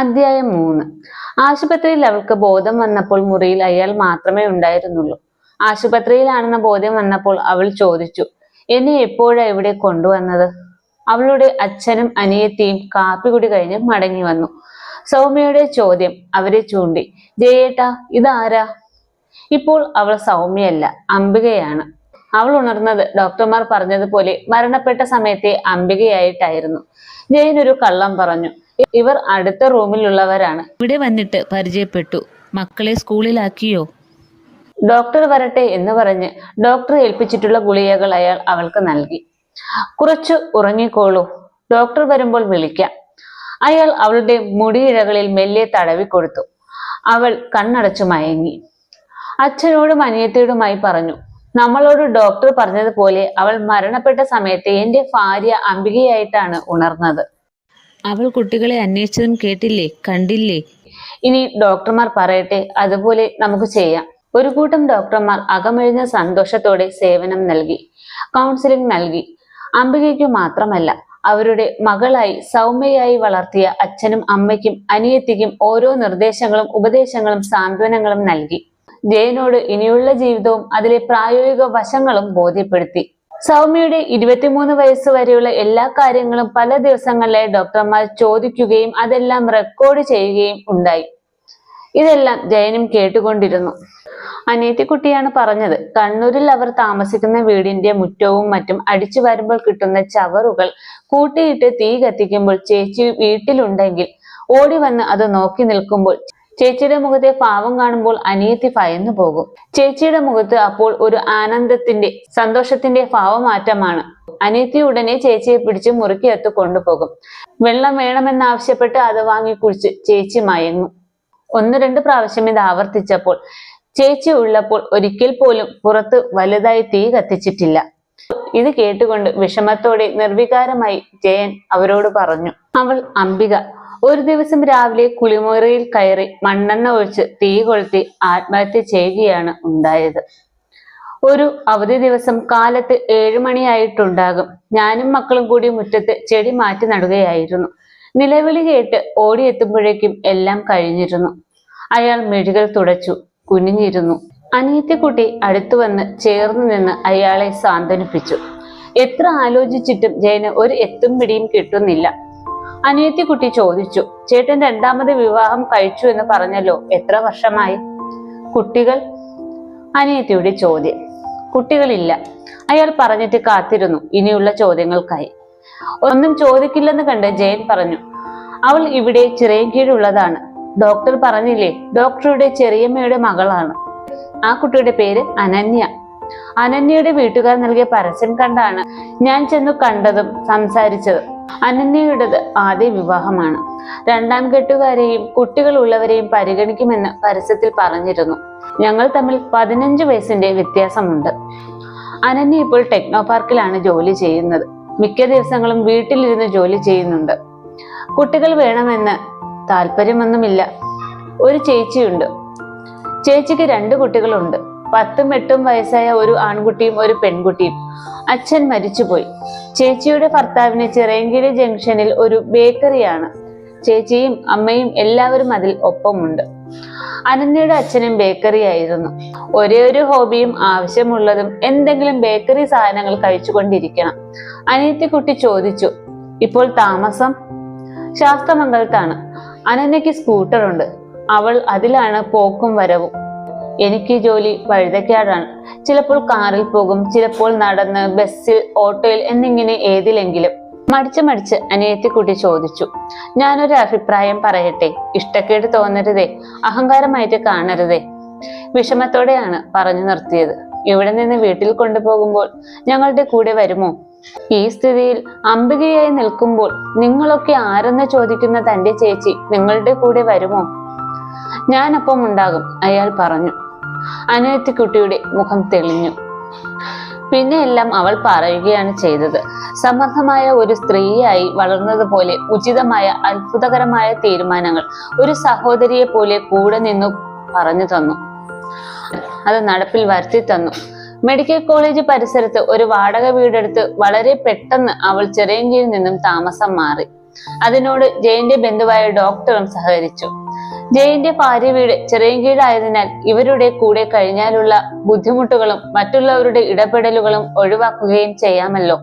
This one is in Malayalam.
അധ്യായം മൂന്ന്. ആശുപത്രിയിൽ അവൾക്ക് ബോധം വന്നപ്പോൾ മുറിയിൽ അയാൾ മാത്രമേ ഉണ്ടായിരുന്നുള്ളൂ. ആശുപത്രിയിലാണെന്ന ബോധ്യം വന്നപ്പോൾ അവൾ ചോദിച്ചു എന്നെ എപ്പോഴാ ഇവിടെ കൊണ്ടുവന്നത്? അവളുടെ അച്ഛനും അനിയത്തിയും കാപ്പികുടി കഴിഞ്ഞ് മടങ്ങി വന്നു. സൗമ്യയുടെ ചോദ്യം അവരെ ചൂണ്ടി ജയേട്ടാ ഇതാരാ? ഇപ്പോൾ അവൾ സൗമ്യയല്ല അംബികയാണ്. അവൾ ഉണർന്നത് ഡോക്ടർമാർ പറഞ്ഞതുപോലെ മരണപ്പെട്ട സമയത്തെ അംബികയായിട്ടായിരുന്നു. ജയൻ ഒരു കള്ളം പറഞ്ഞു ഇവർ അടുത്ത റൂമിലുള്ളവരാണ്. ഇവിടെ വന്നിട്ട് പരിചയപ്പെട്ടു. മക്കളെ സ്കൂളിലാക്കിയോ? ഡോക്ടർ വരട്ടെ എന്ന് പറഞ്ഞ് ഡോക്ടർ ഏൽപ്പിച്ചിട്ടുള്ള ഗുളികകൾ അയാൾ അവൾക്ക് നൽകി. കുറച്ചു ഉറങ്ങിക്കോളൂ. ഡോക്ടർ വരുമ്പോൾ വിളിക്കാം. അയാൾ അവളുടെ മുടിയിഴകളിൽ മെല്ലെ തടവി കൊടുത്തു. അവൾ കണ്ണടച്ചു മയങ്ങി. അച്ഛനോടും അനിയത്തിയോടുമായി പറഞ്ഞു നമ്മളോട് ഡോക്ടർ പറഞ്ഞതുപോലെ അവൾ മരണപ്പെട്ട സമയത്ത് എന്റെ ഭാര്യ അംബികയായിട്ടാണ് ഉണർന്നത്. അവൾ കുട്ടികളെ അന്വേഷിച്ചതും കേട്ടില്ലേ കണ്ടില്ലേ? ഇനി ഡോക്ടർമാർ പറയട്ടെ അതുപോലെ നമുക്ക് ചെയ്യാം. ഒരു കൂട്ടം ഡോക്ടർമാർ അകമഴിഞ്ഞ സന്തോഷത്തോടെ സേവനം നൽകി കൗൺസിലിംഗ് നൽകി. അംബികയ്ക്കു മാത്രമല്ല അവരുടെ മകളായി സൗമ്യയായി വളർത്തിയ അച്ഛനും അമ്മയ്ക്കും അനിയത്തിക്കും ഓരോ നിർദ്ദേശങ്ങളും ഉപദേശങ്ങളും സാന്ത്വനങ്ങളും നൽകി. ജയനോട് ഇനിയുള്ള ജീവിതവും അതിലെ പ്രായോഗിക വശങ്ങളും ബോധ്യപ്പെടുത്തി. സൗമ്യയുടെ ഇരുപത്തിമൂന്ന് വയസ്സ് വരെയുള്ള എല്ലാ കാര്യങ്ങളും പല ദിവസങ്ങളിലായി ഡോക്ടർമാർ ചോദിക്കുകയും അതെല്ലാം റെക്കോർഡ് ചെയ്യുകയും ഉണ്ടായി. ഇതെല്ലാം ജയനും കേട്ടുകൊണ്ടിരുന്നു. അനിയത്തിക്കുട്ടിയാണ് പറഞ്ഞത് കണ്ണൂരിൽ അവർ താമസിക്കുന്ന വീടിന്റെ മുറ്റവും മറ്റും അടിച്ചു വരുമ്പോൾ കിട്ടുന്ന ചവറുകൾ കൂട്ടിയിട്ട് തീ കത്തിക്കുമ്പോൾ ചേച്ചി വീട്ടിലുണ്ടെങ്കിൽ ഓടി വന്ന് അത് നോക്കി നിൽക്കുമ്പോൾ ചേച്ചിയുടെ മുഖത്തെ പാവം കാണുമ്പോൾ അനിയത്തി ഭയന്നു പോകും. ചേച്ചിയുടെ മുഖത്ത് അപ്പോൾ ഒരു ആനന്ദത്തിന്റെ സന്തോഷത്തിന്റെ ഭാവമാറ്റമാണ്. അനിയത്തി ഉടനെ ചേച്ചിയെ പിടിച്ച് മുറുക്കിയത്ത് കൊണ്ടുപോകും. വെള്ളം വേണമെന്നാവശ്യപ്പെട്ട് അത് വാങ്ങി കുടിച്ച് ചേച്ചി മയങ്ങും. ഒന്ന് രണ്ട് പ്രാവശ്യം ഇത് ആവർത്തിച്ചപ്പോൾ ചേച്ചി ഉള്ളപ്പോൾ ഒരിക്കൽ പോലും പുറത്ത് വലുതായി തീ കത്തിച്ചിട്ടില്ല. ഇത് കേട്ടുകൊണ്ട് വിഷമത്തോടെ നിർവികാരമായി ജയൻ അവരോട് പറഞ്ഞു അവൾ അംബിക ഒരു ദിവസം രാവിലെ കുളിമുറിയിൽ കയറി മണ്ണെണ്ണ ഒഴിച്ച് തീ കൊളുത്തി ആത്മഹത്യ ചെയ്യുകയാണ് ഉണ്ടായത്. ഒരു അവധി ദിവസം കാലത്ത് ഏഴു മണിയായിട്ടുണ്ടാകും. ഞാനും മക്കളും കൂടി മുറ്റത്ത് ചെടി മാറ്റി നടുകയായിരുന്നു. നിലവിളി കേട്ട് ഓടിയെത്തുമ്പോഴേക്കും എല്ലാം കഴിഞ്ഞിരുന്നു. അയാൾ മെഴികൾ തുടച്ചു കുനിഞ്ഞിരുന്നു. അനിയത്തിക്കുട്ടി അടുത്തു വന്ന് ചേർന്ന് നിന്ന് അയാളെ സാന്ത്വനിപ്പിച്ചു. എത്ര ആലോചിച്ചിട്ടും ജയന് ഒരു എത്തും പിടിയും കിട്ടുന്നില്ല. അനിയത്തിക്കുട്ടി ചോദിച്ചു ചേട്ടൻ രണ്ടാമത് വിവാഹം കഴിച്ചു എന്ന് പറഞ്ഞല്ലോ എത്ര വർഷമായി? കുട്ടികൾ? അനിയത്തിയുടെ ചോദ്യം. കുട്ടികളില്ല. അയാൾ പറഞ്ഞിട്ട് കാത്തിരുന്നു ഇനിയുള്ള ചോദ്യങ്ങൾക്കായി. ഒന്നും ചോദിക്കില്ലെന്ന് കണ്ട് ജയൻ പറഞ്ഞു അവൾ ഇവിടെ ചിറയൻകീഴുള്ളതാണ് ഡോക്ടർ പറഞ്ഞില്ലേ ഡോക്ടറുടെ ചെറിയമ്മയുടെ മകളാണ്. ആ കുട്ടിയുടെ പേര് അനന്യ. അനന്യയുടെ വീട്ടുകാർ നൽകിയ പരസ്യം കണ്ടാണ് ഞാൻ ചെന്നു കണ്ടതും സംസാരിച്ചതും. അനന്യയുടേത് ആദ്യ വിവാഹമാണ്. രണ്ടാം കെട്ടുകാരെയും കുട്ടികളുള്ളവരെയും പരിഗണിക്കുമെന്ന് പരസ്യത്തിൽ പറഞ്ഞിരുന്നു. ഞങ്ങൾ തമ്മിൽ പതിനഞ്ച് വയസ്സിന്റെ വ്യത്യാസമുണ്ട്. അനന്യ ഇപ്പോൾ ടെക്നോ പാർക്കിലാണ് ജോലി ചെയ്യുന്നത്. മിക്ക ദിവസങ്ങളും വീട്ടിലിരുന്ന് ജോലി ചെയ്യുന്നുണ്ട്. കുട്ടികൾ വേണമെന്ന് താല്പര്യമൊന്നുമില്ല. ഒരു ചേച്ചിയുണ്ട്. ചേച്ചിക്ക് രണ്ട് കുട്ടികളുണ്ട്. പത്തും എട്ടും വയസ്സായ ഒരു ആൺകുട്ടിയും ഒരു പെൺകുട്ടിയും അച്ഛൻ മരിച്ചുപോയി. ചേച്ചിയുടെ ഭർത്താവിന് ചിറയൻകീഴ് ജംഗ്ഷനിൽ ഒരു ബേക്കറിയാണ്. ചേച്ചിയും അമ്മയും എല്ലാവരും അതിൽ ഒപ്പമുണ്ട്. അനന്യയുടെ അച്ഛനും ബേക്കറി ആയിരുന്നു ഒരേ ഒരു ഹോബിയും ആവശ്യമുള്ളതും എന്തെങ്കിലും ബേക്കറി സാധനങ്ങൾ കഴിച്ചുകൊണ്ടിരിക്കണം. അനിയത്തിക്കുട്ടി ചോദിച്ചു ഇപ്പോൾ താമസം? ശാസ്തമംഗലത്താണ്. അനന്യക്ക് സ്കൂട്ടറുണ്ട്. അവൾ അതിലാണ് പോക്കും വരവും. എനിക്ക് ജോലി വഴുതക്കാടാണ്. ചിലപ്പോൾ കാറിൽ പോകും ചിലപ്പോൾ നടന്ന് ബസ്സിൽ ഓട്ടോയിൽ എന്നിങ്ങനെ ഏതിലെങ്കിലും. മടിച്ച് മടിച്ച് അനിയത്തിക്കുട്ടി ചോദിച്ചു. ഞാനൊരു അഭിപ്രായം പറയട്ടെ. ഇഷ്ടക്കേട് തോന്നരുതേ. അഹങ്കാരമായിട്ട് കാണരുതേ. വിഷമത്തോടെയാണ് പറഞ്ഞു നിർത്തിയത്. ഇവിടെ നിന്ന് വീട്ടിൽ കൊണ്ടുപോകുമ്പോൾ ഞങ്ങളുടെ കൂടെ വരുമോ? ഈ സ്ഥിതിയിൽ അംബികയായി നിൽക്കുമ്പോൾ നിങ്ങളൊക്കെ ആരെന്ന് ചോദിക്കുന്ന തന്റെ ചേച്ചി നിങ്ങളുടെ കൂടെ വരുമോ? ഞാനൊപ്പം ഉണ്ടാകും അയാൾ പറഞ്ഞു. അനിയത്തിക്കുട്ടിയുടെ മുഖം തെളിഞ്ഞു. പിന്നെ എല്ലാം അവൾ പറയുകയാണ് ചെയ്തത്. സമർത്ഥമായ ഒരു സ്ത്രീയായി വളർന്നതുപോലെ ഉചിതമായ അത്ഭുതകരമായ തീരുമാനങ്ങൾ ഒരു സഹോദരിയെ പോലെ കൂടെ നിന്നു പറഞ്ഞു തന്നു. അത് നടപ്പിൽ വരുത്തി തന്നു. മെഡിക്കൽ കോളേജ് പരിസരത്ത് ഒരു വാടക വീടെടുത്ത് വളരെ പെട്ടെന്ന് അവൾ ചിറയൻകീഴിൽ നിന്നും താമസം മാറി. അതിനോട് ജയന്റെ ബന്ധുവായ ഡോക്ടറും സഹകരിച്ചു. ജയന്റെ ഭാര്യ വീട് ചെറിയങ്കീഴായതിനാൽ ഇവരുടെ കൂടെ കഴിഞ്ഞാലുള്ള ബുദ്ധിമുട്ടുകളും മറ്റുള്ളവരുടെ ഇടപെടലുകളും ഒഴിവാക്കുകയും ചെയ്യാമല്ലോ.